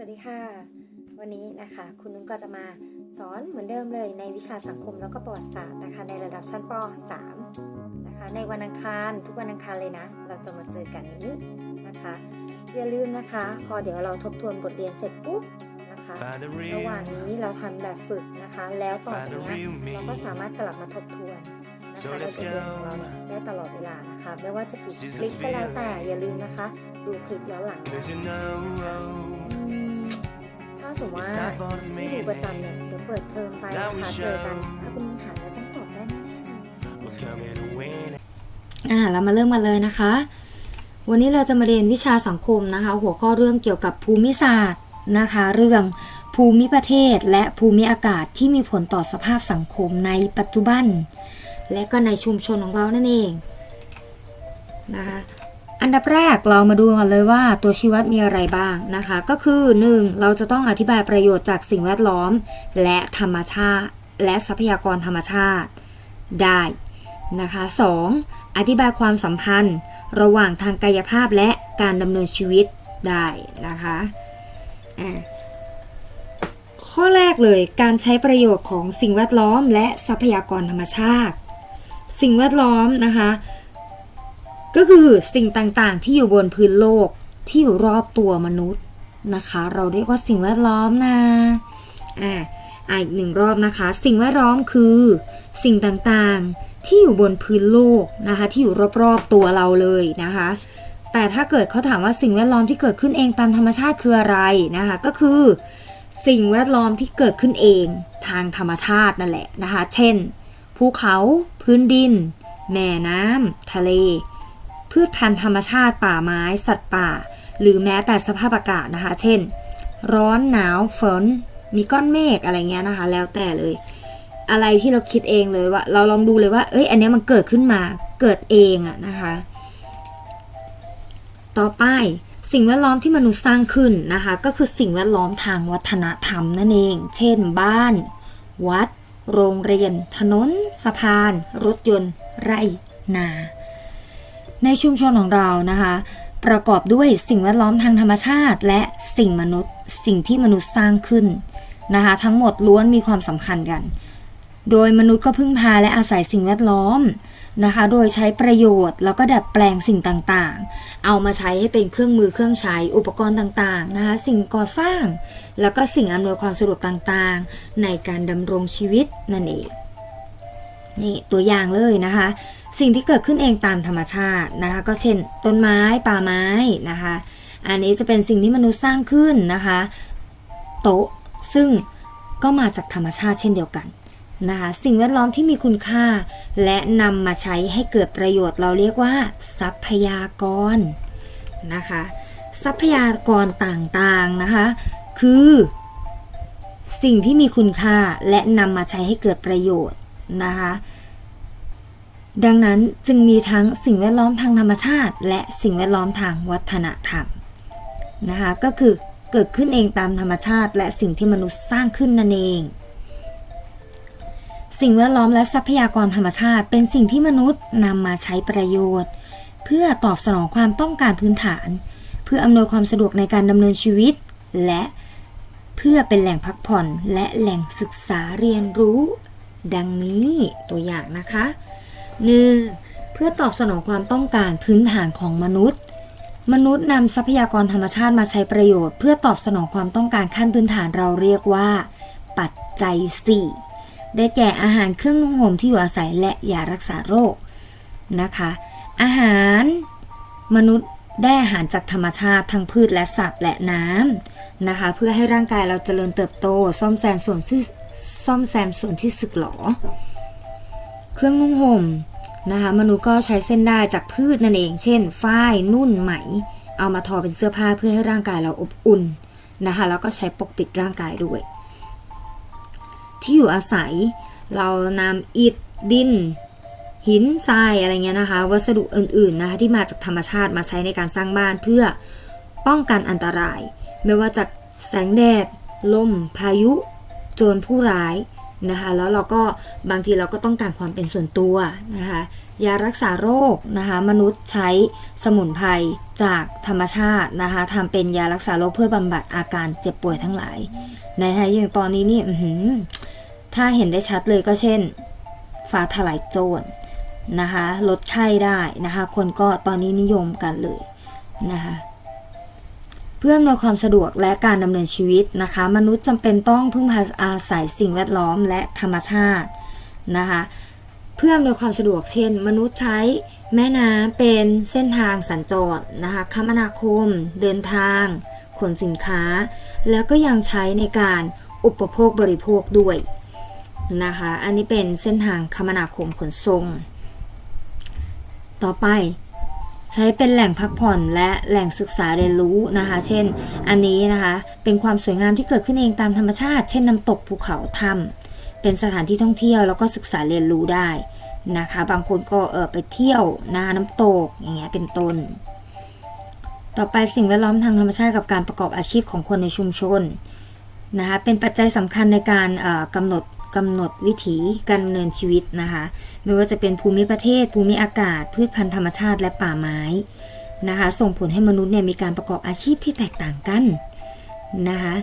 วัสดีค่ะ วันนี้นะคะคุณนุ้งก็จะมาสอนเหมือนเดิมเลยในวิชาสังคมแล้วก็ประวัติศาสตร์นะคะในระดับชั้นป .3 นะคะในวันอังคารทุกวันอังคารเลยนะ เราจะมาเจอกันอย่างนี้นะคะ อย่าลืมนะคะ พอเดี๋ยวเราทบทวนบทเรียนเสร็จปุ๊บนะคะ Find a ระหว่าง real นี้เราทำแบบฝึกนะคะ แล้วต่อจากเนี้ยเราก็สามารถกลับมาทบทวนนะคะในบทเรียนของเราเนี่ยได้ตลอดเวลานะคะไม่ว่าจะกี่คลิปก็แล้วแต่อย่าลืมนะคะ ดูคลิปย้อนหลังนะ Cause you know อืมถ้า สมมติว่าที่ดูประจำเนี่ยเดี๋ยวเปิดเทอมไปนะคะเจอกันถ้าคุณถามแล้วต้องตอบได้แน่ๆเลย we're coming to win. อ่าเรามาเริ่มกันเลยนะคะ วันนี้เราจะมาเรียนวิชาสังคมนะคะ หัวข้อเรื่องเกี่ยวกับภูมิศาสตร์นะคะ เรื่องภูมิประเทศและภูมิอากาศที่มีผลต่อสภาพสังคมในปัจจุบัน และก็ในชุมชนของเรานั่นเองนะคะ อันดับแรกเรามาดูกันเลยว่าตัวชี้วัดมีอะไรบ้างนะคะ ก็คือ 1. เราจะต้องอธิบายประโยชน์จากสิ่งแวดล้อม และธรรมชาติ และทรัพยากรธรรมชาติได้นะคะ 2. อธิบายความสัมพันธ์ ระหว่างทางกายภาพและการดำเนินชีวิตได้นะคะอ่าข้อแรกเลยการใช้ประโยชน์ของสิ่งแวดล้อม และทรัพยากรธรรมชาติ สิ่งแวดล้อมนะคะ ก็คือสิ่งต่างๆ ที่อยู่บนพื้นโลกที่อยู่รอบตัวมนุษย์นะคะ เราเรียกว่าสิ่งแวดล้อมนะอ่าอีกหนึ่งรอบนะคะ สิ่งแวดล้อมคือสิ่งต่างๆที่อยู่บนพื้นโลกนะคะ ที่อยู่รอบๆตัวเราเลยนะคะ แต่ถ้าเกิดเขาถามว่าสิ่งแวดล้อมที่เกิดขึ้นเองตามธรรมชาติคืออะไรนะคะ ก็คือ สิ่งแวดล้อมที่เกิดขึ้นเองทางธรรมชาตินั่นแหละนะคะ เช่น ภูเขา พื้นดิน แม่น้ำทะเล พืชพันธุ์ธรรมชาติป่าไม้ สัตว์ป่า หรือแม้แต่สภาพอากาศนะคะ เช่น ร้อนหนาวฝนมีก้อนเมฆอะไรเงี้ยนะคะ แล้วแต่เลย อะไรที่เราคิดเองเลยว่า เราลองดูเลยว่า เอ้ย อันนี้มันเกิดขึ้นมาเกิดเองอะนะคะ ต่อไปสิ่งแวดล้อมที่มนุษย์สร้างขึ้นนะคะ ก็คือสิ่งแวดล้อมทางวัฒนธรรมนั่นเอง เช่น บ้าน วัด โรงเรียน ถนน สะพาน รถยนต์ ไร่ นา ในชุมชนของเรานะคะ ประกอบด้วยสิ่งแวดล้อมทางธรรมชาติ และสิ่งมนุษย์ สิ่งที่มนุษย์สร้างขึ้นนะคะ ทั้งหมดล้วนมีความสำคัญกัน โดยมนุษย์ก็พึ่งพาและอาศัยสิ่งแวดล้อมนะคะ โดยใช้ประโยชน์แล้วก็ดัดแปลงสิ่งต่างๆ เอามาใช้ให้เป็นเครื่องมือเครื่องใช้อุปกรณ์ต่างๆนะคะ สิ่งก่อสร้าง แล้วก็สิ่งอำนวยความสะดวกต่างๆ ในการดำรงชีวิตนั่นเองนี่ตัวอย่างเลยนะคะ สิ่งที่เกิดขึ้นเองตามธรรมชาตินะคะ ก็เช่น ต้นไม้ป่าไม้นะคะ อันนี้จะเป็นสิ่งที่มนุษย์สร้างขึ้นนะคะ โต๊ะซึ่งก็มาจากธรรมชาติเช่นเดียวกันนะคะสิ่งแวดล้อมที่มีคุณค่า และนำมาใช้ให้เกิดประโยชน์เราเรียกว่า ทรัพยากรนะคะ ทรัพยากรต่างๆนะคะ คือ สิ่งที่มีคุณค่าและนำมาใช้ให้เกิดประโยชน์นะคะ ดังนั้นจึงมีทั้งสิ่งแวดล้อมทางธรรมชาติ และสิ่งแวดล้อมทางวัฒนธรรมนะคะก็คือเกิดขึ้นเองตามธรรมชาติ และสิ่งที่มนุษย์สร้างขึ้นนั่นเอง สิ่งแวดล้อมและทรัพยากรธรรมชาติ เป็นสิ่งที่มนุษย์นำมาใช้ประโยชน์ เพื่อตอบสนองความต้องการพื้นฐาน เพื่ออำนวยความสะดวกในการดำเนินชีวิต และเพื่อเป็นแหล่งพักผ่อนและแหล่งศึกษาเรียนรู้ ดังนี้ตัวอย่างนะคะ 1. เพื่อตอบสนองความต้องการพื้นฐานของมนุษย์ มนุษย์นำทรัพยากรธรรมชาติมาใช้ประโยชน์ เพื่อตอบสนองความต้องการขั้นพื้นฐานเราเรียกว่า ปัจจัย 4 ได้แก่อาหารเครื่องนุ่งห่มที่อยู่อาศัยและยารักษาโรคนะคะ อาหารมนุษย์ได้อาหารจากธรรมชาติทั้งพืชและสัตว์และน้ำนะคะ เพื่อให้ร่างกายเราเจริญเติบโต ซ่อมแซมส่วนที่ซ่อมแซมส่วนที่สึกหรอ เครื่องนุ่งห่มนะคะมนุษย์ก็ใช้เส้นได้จากพืชนั่นเอง เช่น ฝ้ายนุ่นไหม เอามาทอเป็นเสื้อผ้าเพื่อให้ร่างกายเราอบอุ่นนะคะแล้วก็ใช้ปกปิดร่างกายด้วย ที่อยู่อาศัยเรานำอิฐดิน หินทรายอะไรเงี้ยนะคะ วัสดุอื่นๆนะคะที่มาจากธรรมชาติมาใช้ในการสร้างบ้านเพื่อป้องกันอันตราย ไม่ว่าจากแสงแดด ลม พายุ โจรผู้ร้าย นะคะแล้วเราก็บางทีเราก็ต้องการความเป็นส่วนตัวนะคะยารักษาโรคนะคะมนุษย์ใช้สมุนไพรจากธรรมชาตินะคะทำเป็นยารักษาโรคเพื่อบำบัดอาการเจ็บป่วยทั้งหลายนะคะอย่างตอนนี้นี่ถ้าเห็นได้ชัดเลยก็เช่นฟ้าทลายโจรนะคะลดไข้ได้นะคะคนก็ตอนนี้นิยมกันเลยนะคะ เพื่ออำนวยความสะดวกและการดำเนินชีวิตนะคะ มนุษย์จำเป็นต้องพึ่งพาอาศัยสิ่งแวดล้อมและธรรมชาตินะคะ เพื่ออำนวยความสะดวกเช่น มนุษย์ใช้แม่น้ำเป็นเส้นทางสัญจรนะคะคมนาคม เดินทาง ขนสินค้า แล้วก็ยังใช้ในการอุปโภคบริโภคด้วยนะคะ อันนี้เป็นเส้นทางคมนาคมขนส่ง ต่อไป ใช้เป็นแหล่งพักผ่อนและแหล่งศึกษาเรียนรู้นะคะ เช่น อันนี้นะคะ เป็นความสวยงามที่เกิดขึ้นเองตามธรรมชาติ เช่นน้ำตกภูเขาถ้ำเป็นสถานที่ท่องเที่ยวแล้วก็ศึกษาเรียนรู้ได้นะคะ บางคนก็เออไปเที่ยวนะคะน้ำตกอย่างเงี้ยเป็นต้น ต่อไปสิ่งแวดล้อมทางธรรมชาติกับการประกอบอาชีพของคนในชุมชนนะคะเป็นปัจจัยสำคัญในการกำหนด กำหนดวิถีการดำเนินชีวิตนะคะ ไม่ว่าจะเป็นภูมิประเทศ ภูมิอากาศ พืชพันธุ์ธรรมชาติและป่าไม้นะคะ ส่งผลให้มนุษย์เนี่ยมีการประกอบอาชีพที่แตกต่างกันนะคะ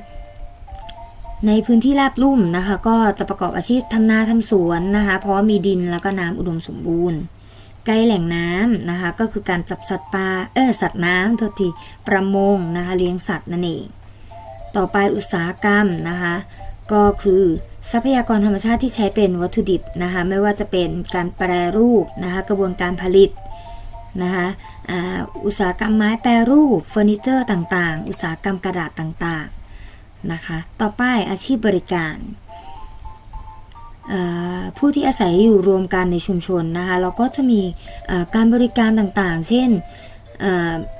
ในพื้นที่ราบลุ่มนะคะก็จะประกอบอาชีพทำนาทำสวนนะคะเพราะมีดินแล้วก็น้ำอุดมสมบูรณ์ ใกล้แหล่งน้ำนะคะก็คือการจับสัตว์ปลาเออสัตว์น้ำโทษทีประมงนะคะเลี้ยงสัตว์นั่นเอง ต่อไปอุตสาหกรรมนะคะ ก็คือทรัพยากรธรรมชาติที่ใช้เป็นวัตถุดิบนะคะไม่ว่าจะเป็นการแปรรูปนะคะกระบวนการผลิตนะคะอุตสาหกรรมไม้แปรรูปเฟอร์นิเจอร์ต่างๆ อุตสาหกรรมกระดาษต่างๆนะคะต่อไปอาชีพบริการผู้ที่อาศัยอยู่รวมกันในชุมชนนะคะเราก็จะมีการบริการต่างๆ เช่น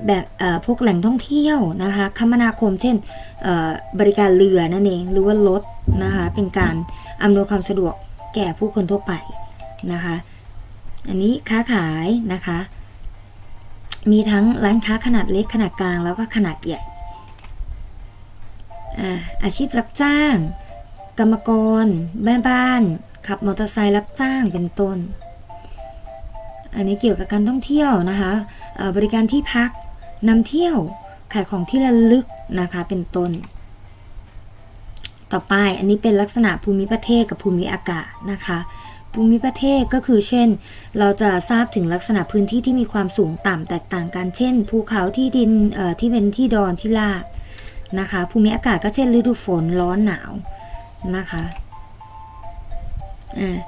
แบบพวกแหล่งท่องเที่ยวนะคะคมนาคม เช่นบริการเรือนั่นเองหรือว่ารถนะคะเป็นการอำนวยความสะดวกแก่ผู้คนทั่วไปนะคะอันนี้ค้าขายนะคะ มีทั้งร้านค้าขนาดเล็กขนาดกลางแล้วก็ขนาดใหญ่อาอาชีพรับจ้าง กรรมกรแม่บ้าน ขับมอเตอร์ไซค์รับจ้างเป็นต้น อันนี้เกี่ยวกับการท่องเที่ยวนะคะ บริการที่พักนำเที่ยวขายของที่ระลึกนะคะเป็นต้น ต่อไปอันนี้เป็นลักษณะภูมิประเทศกับภูมิอากาศนะคะ ภูมิประเทศก็คือเช่น เราจะทราบถึงลักษณะพื้นที่ที่มีความสูงต่ำแตกต่างกันเช่น ภูเขาที่ดินที่เป็นที่ดอนที่ลาบนะคะภูมิอากาศก็เช่นฤดูฝนร้อนหนาวนะคะอ่า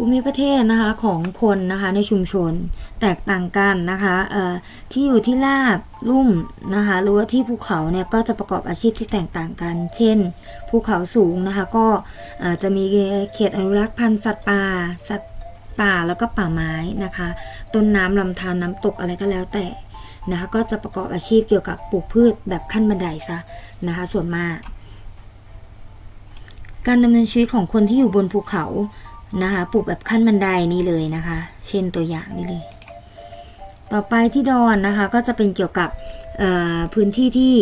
ภูมิประเทศนะคะของคนนะคะในชุมชนแตกต่างกันนะคะเอ่อที่อยู่ที่ราบลุ่มนะคะหรือว่าที่ภูเขาเนี่ยก็จะประกอบอาชีพที่แตกต่างกัน เช่น ภูเขาสูงนะคะก็อ่อจะมีเขตอนุรักษ์พันธุ์สัตว์ป่าสัตว์ป่าแล้วก็ป่าไม้นะคะต้นน้ำลำธารน้ำตกอะไรก็แล้วแต่นะคะก็จะประกอบอาชีพเกี่ยวกับปลูกพืชแบบขั้นบันไดซะนะคะส่วนมาก การดำเนินชีวิตของคนที่อยู่บนภูเขา นะคะปลูกแบบขั้นบันไดนี้เลยนะคะ เช่นตัวอย่างนี้เลย ต่อไปที่ดอนนะคะก็จะเป็นเกี่ยวกับพื้นที่ที่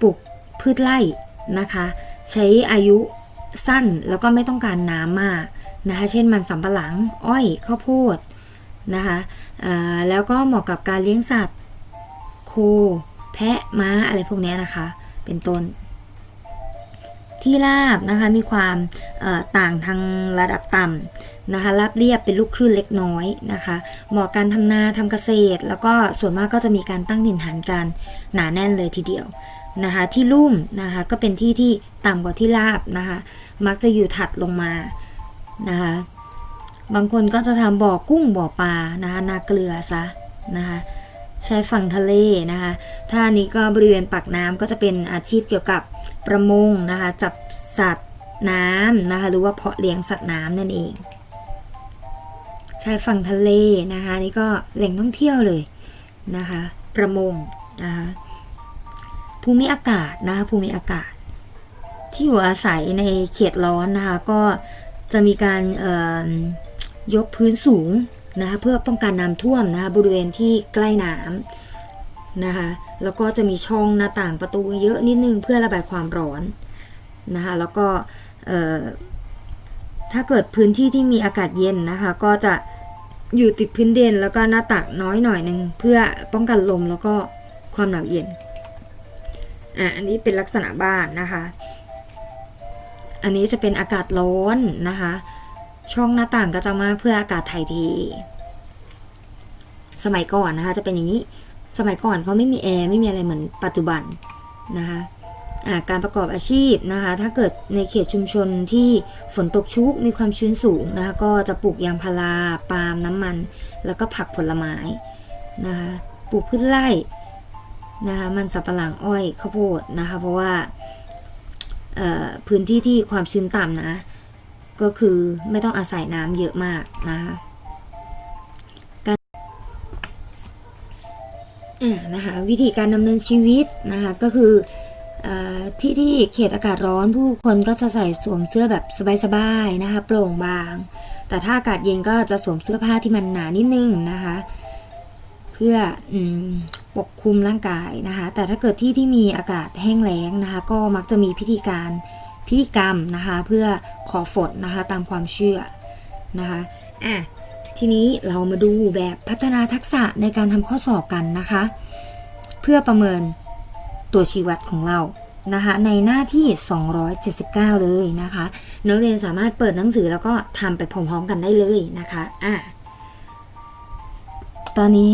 ปลูกพืชไร่นะคะ ใช้อายุสั้นแล้วก็ไม่ต้องการน้ำมากนะคะเช่นมันสำปะหลัง อ้อยข้าวโพดนะคะแล้วก็เหมาะกับการเลี้ยงสัตว์ โค แพะม้าอะไรพวกนี้นะคะ เป็นต้น ที่ราบนะคะมีความต่างทางระดับต่ำนะคะราบเรียบเป็นลูกคลื่นเล็กน้อยนะคะเหมาะการทำนาทำเกษตร แล้วก็ส่วนมากก็จะมีการตั้งถิ่นฐานกันหนาแน่นเลยทีเดียวนะคะที่ลุ่มนะคะก็เป็นที่ที่ต่ำกว่าที่ราบนะคะมักจะอยู่ถัดลงมานะคะบางคนก็จะทำบ่อกุ้งบ่อปลานะคะนาเกลือซะนะคะใช้ฝั่งทะเลนะคะถ้านนี้ก็บริเวณปากน้ำก็จะเป็นอาชีพเกี่ยวกับ ประมงนะคะ จับสัตว์น้ำนะคะ หรือว่าเพาะเลี้ยงสัตว์น้ำนั่นเองชายฝั่งทะเลนะคะ นี่ก็แหล่งท่องเที่ยวเลยนะคะ ประมงนะคะภูมิอากาศนะคะภูมิอากาศ ที่อยู่อาศัยในเขตร้อนนะคะ ก็จะมีการยกพื้นสูงนะคะเพื่อป้องกันน้ำท่วมนะคะบริเวณที่ใกล้น้ำ นะคะ แล้วก็จะมีช่องหน้าต่างประตูเยอะนิดนึงเพื่อระบายความร้อนนะคะ แล้วก็ถ้าเกิดพื้นที่ที่มีอากาศเย็นนะคะ ก็จะอยู่ติดพื้นเดินแล้วก็หน้าต่างน้อยหน่อยหนึ่งเพื่อป้องกันลมแล้วก็ความหนาวเย็น อะ อันนี้เป็นลักษณะบ้านนะคะ อันนี้จะเป็นอากาศร้อนนะคะ ช่องหน้าต่างก็จะมากเพื่ออากาศถ่ายเท สมัยก่อนนะคะจะเป็นอย่างนี้ สมัยก่อนเขาไม่มีแอร์ไม่มีอะไรเหมือนปัจจุบันนะคะาการประกอบอาชีพนะคะ ถ้าเกิดในเขตชุมชนที่ฝนตกชุกมีความชื้นสูงนะคะ ก็จะปลูกยางพาราปาล์มน้ำมัน แล้วก็ผักผลไม้นะคะปลูกพืชไร่นะคะมันสับปะหลังอ้อยข้าวโพดนะคะเพราะว่าพื้นที่ที่ความชื้นต่ำนะ ก็คือไม่ต้องอาศัยน้ำเยอะมากนะคะ นะคะวิธีการดำเนินชีวิตนะคะก็คืออที่ที่เขตอากาศร้อนผู้คนก็จะใส่สวมเสื้อแบบสบายๆนะคะโปร่งบาง แต่ถ้าอากาศเย็นก็จะสวมเสื้อผ้าที่มันหนานิดนึงนะคะเพื่ออปกคลุมร่างกายนะคะแต่ถ้าเกิดที่ที่มีอากาศแห้งแล้งนะคะก็มักจะมีพิธีการพิธีกรรมนะคะเพื่อขอฝนนะคะตามความเชื่อนะคะอะ ทีนี้เรามาดูแบบพัฒนาทักษะในการทำข้อสอบกันนะคะ เพื่อประเมินตัวชี้วัดของเรานะคะในหน้าที่ 279 เลยนะคะนักเรียนสามารถเปิดหนังสือแล้วก็ทำไปพร้อมๆกันได้เลยนะคะอะตอนนี้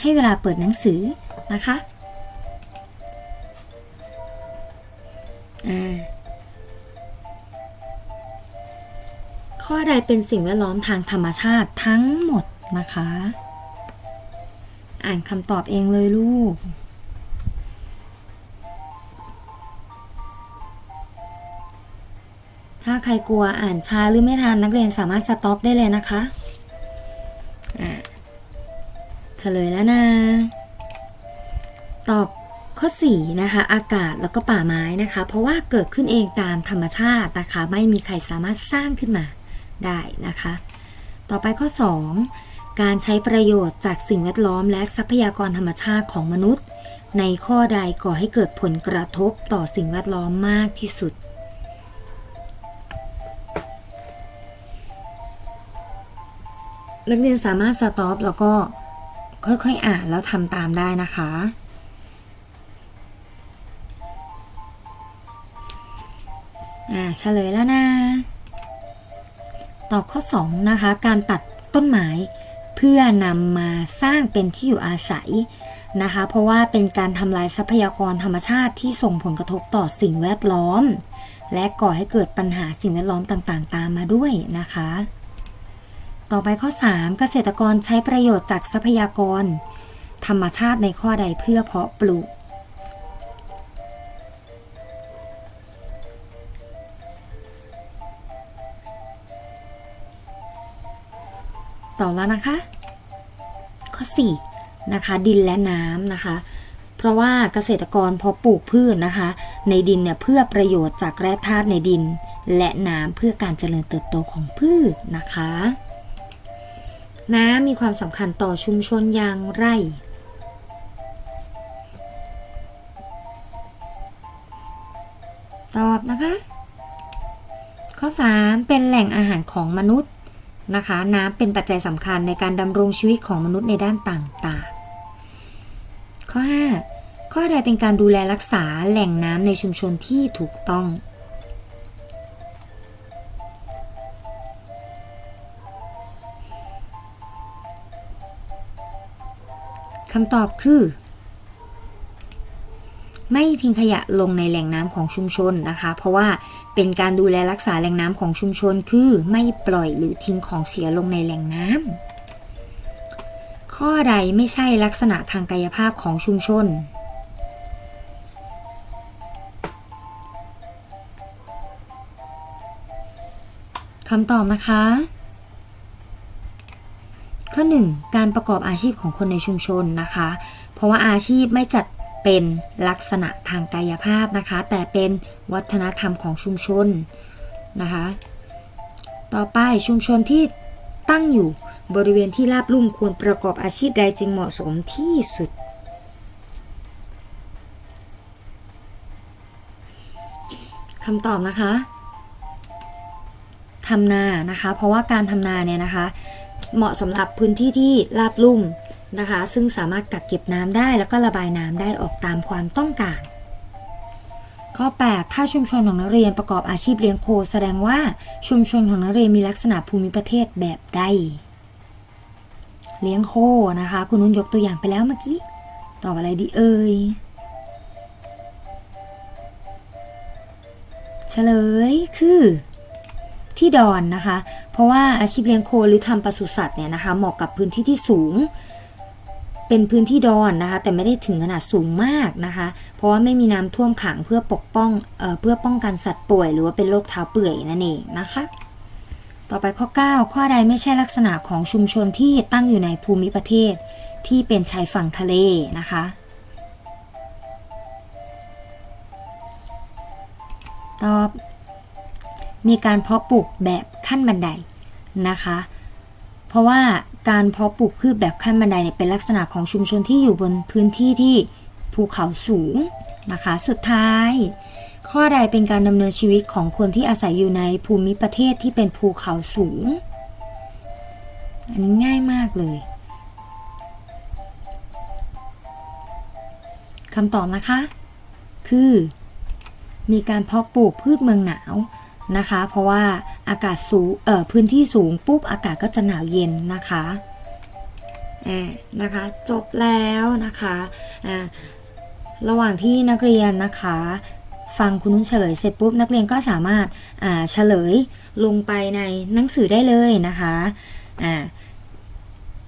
ให้เวลาเปิดหนังสือนะคะอ่า ข้อใดเป็นสิ่งแวดล้อมทางธรรมชาติทั้งหมดนะคะ อ่านคำตอบเองเลยลูก ถ้าใครกลัวอ่านช้าหรือไม่ทันนักเรียนสามารถสต็อปได้เลยนะคะอะเฉลยแล้วนะ ตอบข้อ4นะคะอากาศแล้วก็ป่าไม้นะคะ เพราะว่าเกิดขึ้นเองตามธรรมชาตินะคะ ไม่มีใครสามารถสร้างขึ้นมา ได้นะคะ ต่อไปข้อ 2 การใช้ประโยชน์จากสิ่งแวดล้อมและทรัพยากรธรรมชาติของมนุษย์ ในข้อใดก่อให้เกิดผลกระทบต่อสิ่งแวดล้อมมากที่สุดนักเรียนสามารถสต็อปแล้วก็ค่อยๆอ่านแล้วทำตามได้นะคะ อ่าเฉลยแล้วนะ ตอบข้อ2นะคะการตัดต้นไม้เพื่อนำมาสร้างเป็นที่อยู่อาศัยนะคะ เพราะว่าเป็นการทำลายทรัพยากรธรรมชาติที่ส่งผลกระทบต่อสิ่งแวดล้อม และก่อให้เกิดปัญหาสิ่งแวดล้อมต่างๆ ตามมาด้วยนะคะ ต่อไปข้อ 3 เกษตรกรใช้ประโยชน์จากทรัพยากร ธรรมชาติในข้อใดเพื่อเพาะปลูก ต่อแล้วนะคะ ข้อ4นะคะดินและน้ำนะคะ เพราะว่าเกษตรกรพอปลูกพืชนะคะ ในดินเนี่ยเพื่อประโยชน์จากแร่ธาตุในดิน และน้ำเพื่อการเจริญเติบโตของพืชนะคะ น้ำมีความสำคัญต่อชุมชนอย่างไรตอบนะคะ ข้อ 3 เป็นแหล่งอาหารของมนุษย์ นะคะ น้ำเป็นปัจจัยสำคัญในการดำรงชีวิตของมนุษย์ในด้านต่างๆ ข้อ 5 ข้อใดเป็นการดูแลรักษาแหล่งน้ำในชุมชนที่ถูกต้อง คำตอบคือ ไม่ทิ้งขยะลงในแหล่งน้ำของชุมชนนะคะ เพราะว่าเป็นการดูแลรักษาแหล่งน้ำของชุมชน คือไม่ปล่อยหรือทิ้งของเสียลงในแหล่งน้ำข้อใดไม่ใช่ลักษณะทางกายภาพของชุมชน คำตอบนะคะข้อ 1 การประกอบอาชีพของคนในชุมชนนะคะ เพราะว่าอาชีพไม่จัด เป็นลักษณะทางกายภาพนะคะ แต่เป็นวัฒนธรรมของชุมชนนะคะ ต่อไปชุมชนที่ตั้งอยู่บริเวณที่ราบลุ่มควรประกอบอาชีพใดจึงเหมาะสมที่สุด คำตอบนะคะทำนานะคะ เพราะว่าการทำนาเนี่ยนะคะ เหมาะสำหรับพื้นที่ที่ราบลุ่ม นะคะ ซึ่งสามารถกักเก็บน้ำได้แล้วก็ระบายน้ำได้ออกตามความต้องการ ข้อ 8 ถ้าชุมชนของนักเรียนประกอบอาชีพเลี้ยงโค แสดงว่าชุมชนของนักเรียนมีลักษณะภูมิประเทศแบบใด เลี้ยงโคนะคะ คุณนุ่นยกตัวอย่างไปแล้วเมื่อกี้ ตอบอะไรดีเอ่ยเฉลยคือที่ดอนนะคะ เพราะว่าอาชีพเลี้ยงโคหรือทำปศุสัตว์เนี่ยนะคะ เหมาะกับพื้นที่ที่สูง เป็นพื้นที่ดอนนะคะ แต่ไม่ได้ถึงขนาดสูงมากนะคะ เพราะว่าไม่มีน้ำท่วมขังเพื่อปกป้องเออเพื่อป้องกันสัตว์ป่วย หรือว่าเป็นโรคเท้าเปื่อยนั่นเองนะคะ ต่อไปข้อ 9 ข้อใดไม่ใช่ลักษณะของชุมชนที่ตั้งอยู่ในภูมิประเทศ ที่เป็นชายฝั่งทะเลนะคะ ตอบ มีการเพาะปลูกแบบขั้นบันไดนะคะ เพราะว่า การเพาะปลูกพืชแบบขั้นบันไดเนี่ยเป็นลักษณะของชุมชนที่อยู่บนพื้นที่ที่ภูเขาสูงนะคะ สุดท้าย ข้อใดเป็นการดำเนินชีวิตของคนที่อาศัยอยู่ในภูมิประเทศที่เป็นภูเขาสูง อันนี้ง่ายมากเลยคำตอบนะคะ คือ มีการเพาะปลูกพืชเมืองหนาว นะคะ เพราะว่าอากาศสูงเอ่อพื้นที่สูงปุ๊บอากาศก็จะหนาวเย็นนะคะอ่านะคะ จบแล้วนะคะอ่าระหว่างที่นักเรียนนะคะ ฟังคุณนุ่นเฉลยเสร็จปุ๊บนักเรียนก็สามารถอ่าเฉลยลงไปในหนังสือได้เลยนะคะอ่า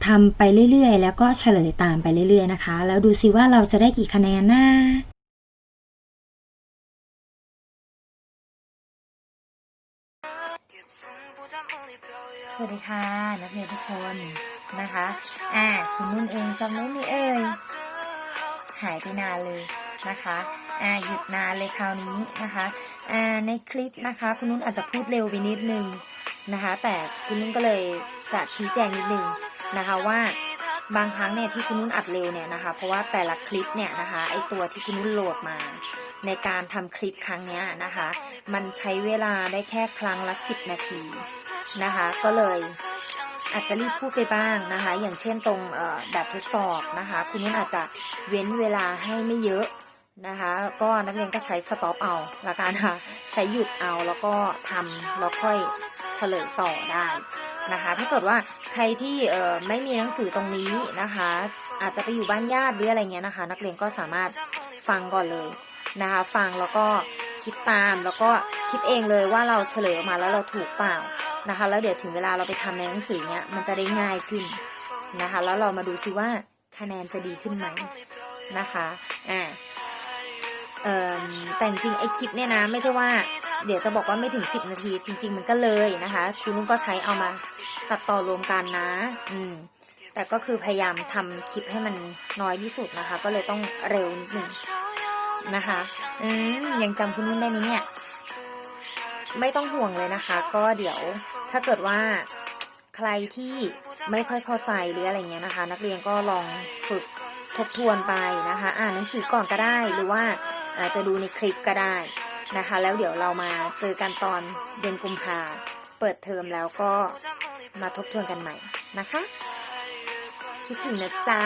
ทำไปเรื่อยๆ แล้วก็เฉลยตามไปเรื่อยๆนะคะ แล้วดูซิว่าเราจะได้กี่คะแนนนะ สวัสดีค่ะ นักเรียนทุกคนนะคะ อ่าคุณนุ่นเองจำได้ไหมเอ่ยหายไปนานเลยนะคะ อ่าหยุดนานเลยคราวนี้นะคะ อ่าในคลิปนะคะ คุณนุ่นอาจจะพูดเร็วไปนิดนึงนะคะ แต่คุณนุ่นก็เลยจะชี้แจงนิดนึงนะคะว่า บางครั้งเนี่ยที่คุณนุ่นอัดเร็วเนี่ยนะคะ เพราะว่าแต่ละคลิปเนี่ยนะคะไอตัวที่คุณนุ่นโหลดมา ในการทำคลิปครั้งเนี้ยนะคะ มันใช้เวลาได้แค่ครั้งละสิบนาทีนะคะ ก็เลยอาจจะรีบพูดไปบ้างนะคะ อย่างเช่นตรงแบบทดสอบนะคะ คุณนุ่นอาจจะเว้นเวลาให้ไม่เยอะ นะคะ ก็นักเรียนก็ใช้สต็อปเอาละกันค่ะ ใช้หยุดเอาแล้วก็ทำแล้วค่อยเฉลยต่อได้นะคะ ถ้าเกิดว่าใครที่เอ่อไม่มีหนังสือตรงนี้นะคะ อาจจะไปอยู่บ้านญาติหรืออะไรเงี้ยนะคะ นักเรียนก็สามารถฟังก่อนเลยนะคะ ฟังแล้วก็คิดตามแล้วก็คิดเองเลยว่าเราเฉลยออกมาแล้วเราถูกเปล่านะคะ แล้วเดี๋ยวถึงเวลาเราไปทำในหนังสือเนี้ยมันจะได้ง่ายขึ้นนะคะ แล้วเรามาดูซิว่าคะแนนจะดีขึ้นไหมนะคะอ่าเอ่อ แต่จริงไอคลิปเนี่ยนะ ไม่ใช่ว่าเดี๋ยวจะบอกว่าไม่ถึง 10 นาที จริง ๆ มันก็เลยนะคะคุณนุ่นก็ใช้เอามาตัดต่อรวมกันนะ อืม แต่ก็คือพยายามทำคลิปให้มันน้อยที่สุดนะคะ ก็เลยต้องเร็วนิดนึงนะคะ อืมยังจำคุณนุ่นได้ไหมเนี่ย ไม่ต้องห่วงเลยนะคะ ก็เดี๋ยวถ้าเกิดว่าใครที่ไม่ค่อยเข้าใจหรืออะไรเงี้ยนะคะ นักเรียนก็ลองฝึกทบทวนไปนะคะ อ่านหนังสือก่อนก็ได้หรือว่า อาจจะดูในคลิปก็ได้นะคะ แล้วเดี๋ยวเรามาเจอกันตอนเดือนกุมภาเปิดเทอมแล้วก็มาทบทวนกันใหม่นะคะคิดถึงนะจ๊ะ